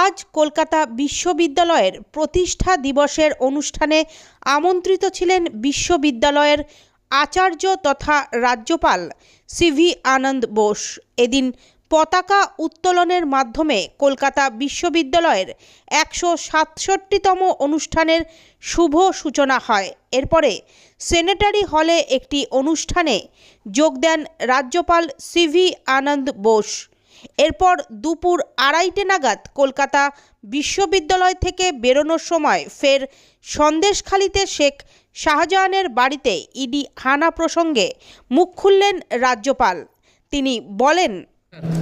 আজ কলকাতা বিশ্ববিদ্যালয়ের প্রতিষ্ঠা দিবসের অনুষ্ঠানে আমন্ত্রিত ছিলেন বিশ্ববিদ্যালয়ের আচার্য তথা রাজ্যপাল সিভি আনন্দ বোস। এদিন পতাকা উত্তোলনের মাধ্যমে কলকাতা বিশ্ববিদ্যালয়ের একশো সাতষট্টিতম অনুষ্ঠানের শুভ সূচনা হয়। এরপরে সেনেটারি হলে একটি অনুষ্ঠানে যোগ দেন রাজ্যপাল সিভি আনন্দ বোস। এরপর দুপুর আড়াইটে নাগাদ কলকাতা বিশ্ববিদ্যালয় থেকে বেরোনোর সময় ফের সন্দেশখালিতে শেখ শাহজাহানের বাড়িতে ইডি হানা প্রসঙ্গে মুখ খুললেন রাজ্যপাল। তিনি বলেন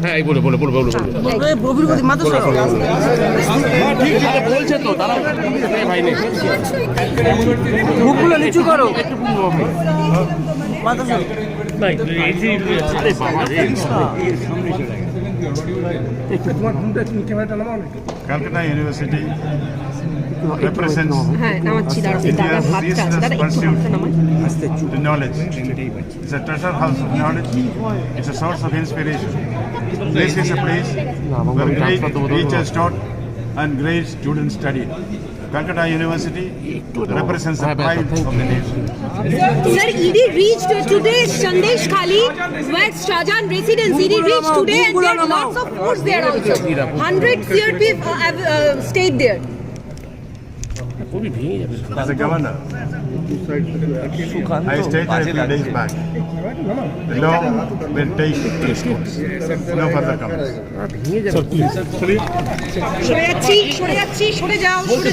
হ্যাঁ বলে বলে বলে বলে বলে এই বহির্গতি মাত্র সরো আরে বলছে তো তারা ভাই নেই মুখগুলো নিচু করো। মাথা আরে বাবা রে Calcutta University represents হ্যাঁ নামাচ্ছি দাঁড়াও দাদার India's হাতটা আছে দাদা ceaseless একটু হাতটা নামাই pursuit to knowledge. It's a treasure house of knowledge. It's a source of inspiration. This is a place where great teachers taught and great students studied. Calcutta University represents the pride of the nation. Sir, ED reached today Sandesh Khali, where Shahjahan residence. ED reached today and there are lots of force there also. 100 CRP uh, have uh, stayed there. খুবই ভেঙে যাবে As a governor, I stated a few days back, the law will take its course. No further comments. ভেঙে যাবে সরে যাচ্ছি সরে যাচ্ছি সরে যাও সরে